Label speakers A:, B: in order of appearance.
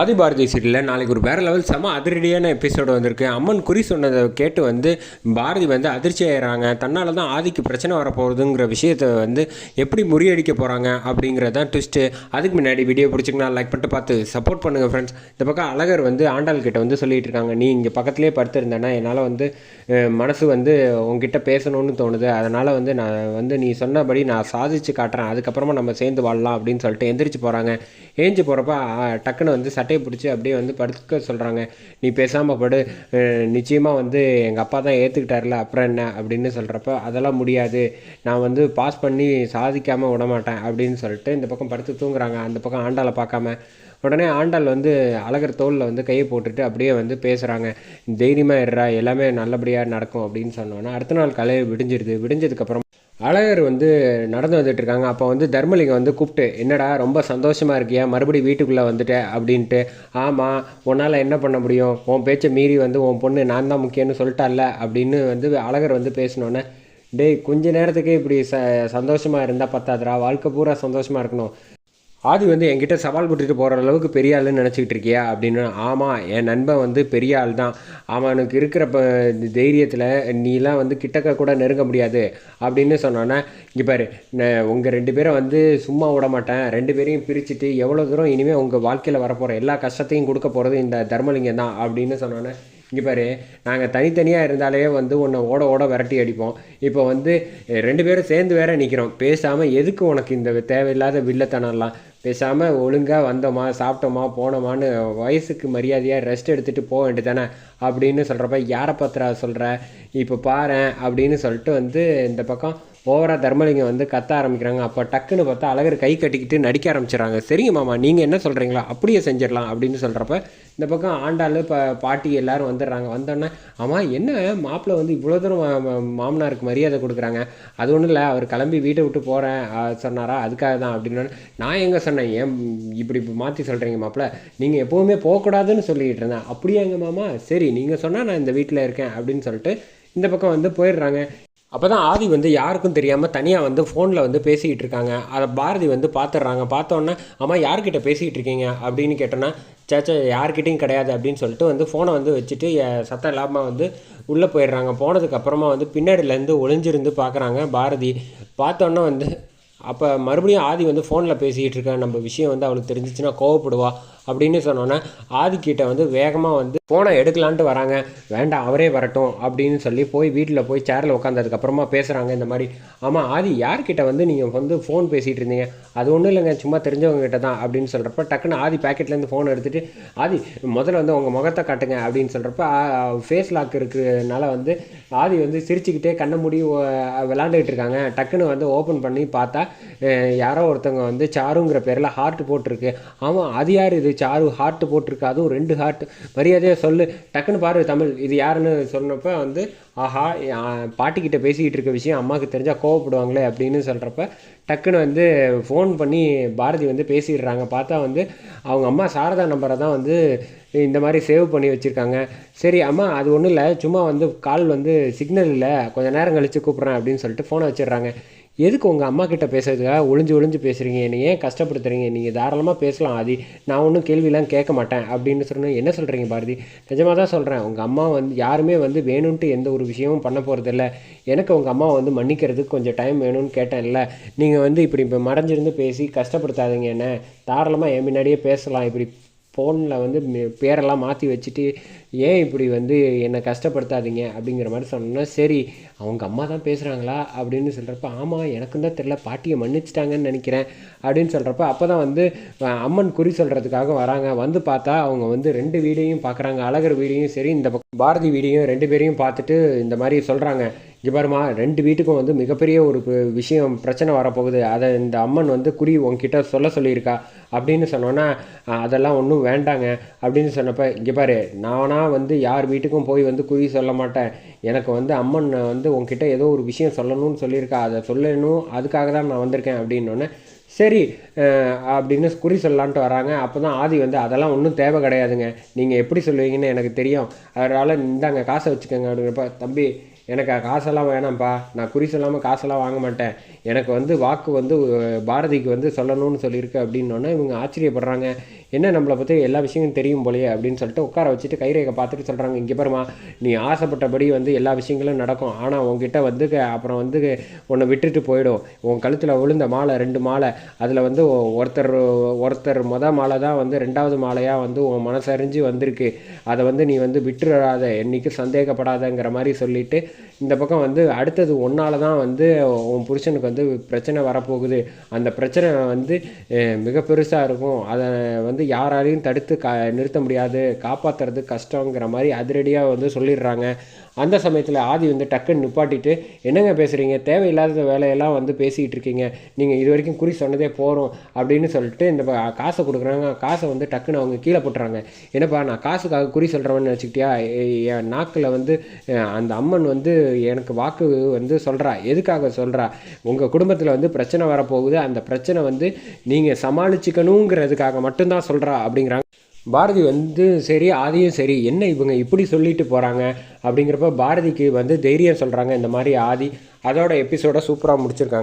A: ஆதி பாரதி சீரியலில் நாளைக்கு ஒரு வேறு லெவல் செம அதிரடியான எபிசோடு வந்திருக்கு. அம்மன் குறி சொன்னதை கேட்டு வந்து பாரதி வந்து அதிர்ச்சி ஆயிடுறாங்க தன்னால் தான் ஆதிக்கு பிரச்சனை வரப்போகுதுங்கிற விஷயத்தை வந்து எப்படி முறியடிக்க போகிறாங்க அப்படிங்கிறது தான் ட்விஸ்ட்டு அதுக்கு முன்னாடி வீடியோ பிடிச்சிங்கன்னா லைக் பண்ணிட்டு பார்த்து சப்போர்ட் பண்ணுங்கள் ஃப்ரெண்ட்ஸ் இந்த பக்கம் அழகர் வந்து ஆண்டாள் கிட்ட வந்து சொல்லிட்டு இருக்காங்க. நீ இங்கே பக்கத்துலேயே படுத்திருந்தேன்னா என்னால் வந்து மனசு வந்து உங்ககிட்ட பேசணும்னு தோணுது. அதனால் வந்து நான் வந்து நீ சொன்னபடி நான் சாதிச்சு காட்டுறேன். அதுக்கப்புறமா நம்ம சேர்ந்து வாழலாம் அப்படின்னு சொல்லிட்டு எந்திரிச்சு போகிறாங்க ஏஞ்சி போகிறப்ப டக்குன்னு வந்து சட்டையை பிடிச்சி அப்படியே வந்து படுக்க சொல்கிறாங்க நீ பேசாமல் படு. நிச்சயமாக வந்து எங்கள் அப்பா தான் ஏற்றுக்கிட்டார்ல அப்புறம் என்ன? அப்படின்னு சொல்கிறப்ப அதெல்லாம் முடியாது. நான் வந்து பாஸ் பண்ணி சாதிக்காமல் விட மாட்டேன் அப்படின்னு சொல்லிட்டு இந்த பக்கம் படுத்து தூங்குறாங்க. அந்த பக்கம் ஆண்டாளை பார்க்காம. உடனே ஆண்டாள் வந்து அழகர் தோலில் வந்து கையை போட்டுட்டு அப்படியே வந்து பேசுகிறாங்க தைரியமாக இருறா எல்லாமே நல்லபடியாக நடக்கும் அப்படின்னு சொன்னோன்னா அடுத்த நாள் கலையை விடிஞ்சிருது. விடிஞ்சதுக்கப்புறம் அழகர் வந்து நடந்து வந்துட்டு இருக்காங்க அப்போ வந்து தர்மலிங்கம் வந்து கூப்பிட்டு என்னடா ரொம்ப சந்தோஷமாக இருக்கியா? மறுபடியும் வீட்டுக்குள்ளே வந்துட்ட அப்படின்ட்டு. ஆமாம் உன்னால் என்ன பண்ண முடியும்? உன் பேச்சை மீறி வந்து உன் பொண்ணு நான் தான் முக்கியம்னு சொல்லிட்டால அப்படின்னு வந்து அழகர் வந்து பேசினோன்னே டேய் கொஞ்ச நேரத்துக்கே இப்படி ச சந்தோஷமாக இருந்தால் பத்தாதுடா. வாழ்க்கை பூரா சந்தோஷமாக இருக்கணும். ஆதி வந்து என்கிட்ட சவால் விட்டுட்டு போகிற அளவுக்கு பெரிய ஆளுன்னு நினச்சிக்கிட்டு இருக்கியா? அப்படின்னு ஆமாம் என் நண்பன் வந்து பெரிய ஆள் தான். அவனுக்கு இருக்கிற ப தைரியத்தில் நீலாம் வந்து கிட்டக்க கூட நெருங்க முடியாது அப்படின்னு சொன்னோன்னே இங்கே பாரு உங்கள் ரெண்டு பேரை வந்து சும்மா விட மாட்டேன். ரெண்டு பேரையும் பிரிச்சுட்டு எவ்வளோ தூரம் இனிமேல் உங்கள் வாழ்க்கையில் வரப்போகிற எல்லா கஷ்டத்தையும் கொடுக்க போகிறது இந்த தர்மலிங்கம் தான் அப்படின்னு சொன்னோன்னே இங்கே பாரு நாங்கள் தனித்தனியாக இருந்தாலே வந்து உன்னை ஓட ஓட விரட்டி அடிப்போம். இப்போ வந்து ரெண்டு பேரும் சேர்ந்து வேற நிற்கிறோம் பேசாமல் எதுக்கு உனக்கு இந்த தேவையில்லாத வில்லத்தனம்லாம்? பேசாமல் ஒழுங்காக வந்தோமா சாப்பிட்டோமா போனோமான்னு வயசுக்கு மரியாதையாக ரெஸ்ட் எடுத்துகிட்டு போக வேண்டியது தானே அப்படின்னு சொல்கிறப்ப யாரை பத்திரா சொல்கிற இப்போ பாரு அப்படின்னு சொல்லிட்டு வந்து இந்த பக்கம் ஓவரா தர்மலிங்கம் வந்து கத்த ஆரம்பிக்கிறாங்க. அப்போ டக்குன்னு பார்த்தா அழகர் கை கட்டிக்கிட்டு நடிக்க ஆரம்பிச்சிடுறாங்க. சரிங்க மாமா நீங்கள் என்ன சொல்கிறீங்களா அப்படியே செஞ்சிடலாம் அப்படின்னு சொல்கிறப்ப இந்த பக்கம் ஆண்டாள் இப்போ பாட்டி எல்லாரும் வந்துடுறாங்க. வந்தோடனே ஆமாம் என்ன மாப்பிள்ளை வந்து இவ்வளோ தூரம் மாமனாருக்கு மரியாதை கொடுக்குறாங்க? அது ஒன்றும் இல்லை அவர் கிளம்பி வீட்டை விட்டு போகிறேன் சொன்னாரா? அதுக்காக தான். அப்படின்னு நான் எங்கே சொன்னேன்? ஏன் இப்படி மாற்றி சொல்கிறீங்க மாப்பிள்ளை நீங்கள் எப்போவுமே போகக்கூடாதுன்னு சொல்லிக்கிட்டு இருந்தேன். அப்படியே எங்க மாமா? சரி நீங்கள் சொன்னால் நான் இந்த வீட்டில் இருக்கேன். அப்படின்னு சொல்லிட்டு இந்த பக்கம் வந்து போயிடுறாங்க. அப்போ தான் ஆதி வந்து யாருக்கும் தெரியாமல் தனியாக வந்து ஃபோனில் வந்து பேசிக்கிட்டு இருக்காங்க. அதை பாரதி வந்து பார்த்துடுறாங்க பார்த்தோன்னே அம்மா யார்கிட்ட பேசிக்கிட்டு இருக்கீங்க? அப்படின்னு கேட்டோன்னா சேச்சா யார்கிட்டையும் கிடையாது. அப்படின்னு சொல்லிட்டு வந்து ஃபோனை வந்து வச்சுட்டு சத்தம் இல்லாமல் வந்து உள்ளே போயிடுறாங்க. போனதுக்கப்புறமா வந்து பின்னாடியிலேருந்து ஒளிஞ்சிருந்து பார்க்குறாங்க பாரதி. பார்த்தோன்னே வந்து அப்போ மறுபடியும் ஆதி வந்து ஃபோனில் பேசிக்கிட்டு இருக்க நம்ம விஷயம் வந்து அவளுக்கு தெரிஞ்சிச்சுன்னா கோவப்படுவா. அப்படின்னு சொன்னோன்னே ஆதிக்கிட்ட வந்து வேகமாக வந்து ஃபோனை எடுக்கலான்ட்டு வராங்க. வேண்டாம் அவரே வரட்டும் அப்படின்னு சொல்லி போய் வீட்டில் போய் சேரில் உட்காந்ததுக்கப்புறமா பேசுகிறாங்க இந்த மாதிரி. ஆமாம் ஆதி யார்கிட்ட வந்து நீங்கள் வந்து ஃபோன் பேசிகிட்டு இருந்தீங்க? அது ஒன்றும் இல்லைங்க சும்மா தெரிஞ்சவங்ககிட்ட தான் அப்படின்னு சொல்கிறப்ப டக்குன்னு ஆதி பேக்கெட்லேருந்து ஃபோன் எடுத்துகிட்டு ஆதி முதல்ல வந்து உங்கள் முகத்தை காட்டுங்க அப்படின்னு சொல்கிறப்ப ஃபேஸ் லாக் இருக்கிறதுனால வந்து ஆதி வந்து சிரிச்சுக்கிட்டே கண்ணை மூடி விளாண்டுக்கிட்டு இருக்காங்க. டக்குன்னு வந்து ஓப்பன் பண்ணி பார்த்தா யாரோ ஒருத்தவங்க வந்து சாருங்கிற பேரில் ஹார்ட் போட்டிருக்கு. ஆமாம் அது யார் இது? சாரு ஹார்ட் போட்டிருக்கு அதுவும் ரெண்டு ஹார்ட் மரியாதையாக சொல்லு. டக்குன்னு பாரு தமிழ். இது யாருன்னு சொன்னப்ப வந்து ஆஹா பாட்டிக்கிட்ட பேசிக்கிட்டு இருக்க விஷயம் அம்மாவுக்கு தெரிஞ்சால் கோவப்படுவாங்களே அப்படின்னு சொல்கிறப்ப டக்குன்னு வந்து ஃபோன் பண்ணி பாரதி வந்து பேசிடுறாங்க. பார்த்தா வந்து அவங்க அம்மா சாரதா நம்பரை தான் வந்து இந்த மாதிரி சேவ் பண்ணி வச்சுருக்காங்க. சரி அம்மா அது ஒன்றும் இல்லை. சும்மா வந்து கால் வந்து சிக்னல் இல்லை. கொஞ்சம் நேரம் கழித்து கூப்பிட்றேன் அப்படின்னு சொல்லிட்டு ஃபோனை வச்சிடுறாங்க. எதுக்கு உங்கள் அம்மா கிட்ட பேசுறதுக்காக ஒளிஞ்சு ஒளிஞ்சு பேசுகிறீங்க என்னை ஏன் கஷ்டப்படுத்துறீங்க? நீங்கள் தாராளமாக பேசலாம் ஆதி. நான் ஒன்றும் கேள்விலாம் கேட்க மாட்டேன் அப்படின்னு சொன்னேன் என்ன சொல்கிறீங்க பாரதி? நிஜமாக தான் சொல்கிறேன் உங்கள் அம்மா வந்து யாருமே வந்து வேணும்ன்ட்டு எந்த ஒரு விஷயமும் பண்ண போகிறதில்ல எனக்கு உங்கள் அம்மாவை வந்து மன்னிக்கிறதுக்கு கொஞ்சம் டைம் வேணும்னு கேட்டேன் இல்லை. நீங்கள் வந்து இப்படி இப்போ மறைஞ்சிருந்து பேசி கஷ்டப்படுத்தாதீங்க என்ன? தாராளமாக என் முன்னாடியே பேசலாம். இப்படி ஃபோனில் வந்து மே- பேரெல்லாம் மாற்றி வச்சுட்டு ஏன் இப்படி வந்து என்னை கஷ்டப்படுத்தாதீங்க? அப்படிங்கிற மாதிரி சொன்னோன்னா சரி அவங்க அம்மா தான் பேசுகிறாங்களா அப்படின்னு சொல்கிறப்ப ஆமாம் எனக்கும் தான் தெரில பாட்டியை மன்னிச்சிட்டாங்கன்னு நினைக்கிறேன். அப்படின்னு சொல்கிறப்ப அப்போ தான் வந்து அம்மன் குறி சொல்கிறதுக்காக வராங்க. வந்து பார்த்தா அவங்க வந்து ரெண்டு வீடையும் பார்க்குறாங்க அழகர் வீடையும் சரி இந்த பக்கம் பாரதி வீடையும் ரெண்டு பேரையும் பார்த்துட்டு இந்த மாதிரி சொல்கிறாங்க இங்கே பாருமா ரெண்டு வீட்டுக்கும் வந்து மிகப்பெரிய ஒரு விஷயம் பிரச்சனை வரப்போகுது. அதை இந்த அம்மன் வந்து குறி உங்ககிட்ட சொல்ல சொல்லியிருக்கா அப்படின்னு சொன்னோன்னா அதெல்லாம் ஒன்றும் வேண்டாங்க அப்படின்னு சொன்னப்போ இங்கே பாரு நானாக வந்து யார் வீட்டுக்கும் போய் வந்து குறி சொல்ல மாட்டேன். எனக்கு வந்து அம்மன் வந்து உங்ககிட்ட ஏதோ ஒரு விஷயம் சொல்லணும்னு சொல்லியிருக்கா. அதை சொல்லணும் அதுக்காக தான் நான் வந்திருக்கேன் அப்படின்னோடனே சரி அப்படின்னு குறி சொல்லலான்ட்டு வராங்க. அப்போ தான் ஆதி வந்து அதெல்லாம் ஒன்றும் தேவை கிடையாதுங்க. நீங்கள் எப்படி சொல்லுவீங்கன்னு எனக்கு தெரியும். அதனால் இந்தாங்க காசை வச்சுக்கோங்க. அப்படிங்கிறப்ப தம்பி எனக்கு காசெல்லாம் வேணாம்ப்பா. நான் குறி சொல்லாமல் காசெல்லாம் வாங்க மாட்டேன். எனக்கு வந்து வாக்கு வந்து பாரதிக்கு வந்து சொல்லணும்னு சொல்லியிருக்கு அப்படின்னோடனே இவங்க ஆச்சரியப்படுறாங்க. என்ன நம்மளை பற்றி எல்லா விஷயங்களும் தெரியும் போலையே அப்படின்னு சொல்லிட்டு உட்கார வச்சுட்டு கைரேகை பார்த்துட்டு சொல்கிறாங்க இங்கே பாருமா நீ ஆசைப்பட்டபடி வந்து எல்லா விஷயங்களும் நடக்கும். ஆனால் உங்ககிட்ட வந்து அப்புறம் வந்து உன்னை விட்டுட்டு போயிடும். உன் கழுத்தில் விழுந்த மாலை ரெண்டு மாலை. அதில் வந்து ஒருத்தர் ஒருத்தர் மொதல் மாலை தான் வந்து ரெண்டாவது மாலையாக வந்து உன் மனசறிஞ்சு வந்திருக்கு. அதை வந்து நீ வந்து விட்டுறாத. என்றைக்கும் சந்தேகப்படாதங்கிற மாதிரி சொல்லிவிட்டு இந்த பக்கம் வந்து அடுத்தது ஒன்றால் தான் வந்து உன் புருஷனுக்கு வந்து பிரச்சனை வரப்போகுது. அந்த பிரச்சனை வந்து மிக பெருசாக இருக்கும். அதை வந்து யாராலையும் தடுத்து கா நிறுத்த முடியாது. காப்பாற்றுறது கஷ்டங்கிற மாதிரி அதிரடியாக வந்து சொல்லிடுறாங்க. அந்த சமயத்தில் ஆதி வந்து டக்குன்னு நிப்பாட்டிட்டு என்னங்க பேசுகிறீங்க தேவையில்லாத வேலையெல்லாம் வந்து பேசிகிட்டு இருக்கீங்க. நீங்கள் இது வரைக்கும் குறி சொன்னதே போகிறோம் அப்படின்னு சொல்லிட்டு இந்த காசை கொடுக்குறாங்க. காசை வந்து டக்குன்னு அவங்க கீழே போட்டுறாங்க. என்னப்பா நான் காசுக்காக குறி சொல்கிறவன்னு வச்சுக்கிட்டியா என் நாக்கில் வந்து அந்த அம்மன் வந்து எனக்கு வாக்கு வந்து சொல்கிறா எதுக்காக சொல்கிறா உங்கள் குடும்பத்தில் வந்து பிரச்சனை வரப்போகுது. அந்த பிரச்சனை வந்து நீங்கள் சமாளிச்சுக்கணுங்கிறதுக்காக மட்டும்தான் சொல்கிறா அப்படிங்கிறாங்க. பாரதி வந்து சரி ஆதியும் சரி என்ன இவங்க இப்படி சொல்லிட்டு போகிறாங்க அப்படிங்கிறப்ப பாரதிக்கு வந்து தைரியம் சொல்கிறாங்க இந்த மாதிரி ஆதி அதோட எபிசோட சூப்பராக முடிச்சிருக்காங்க.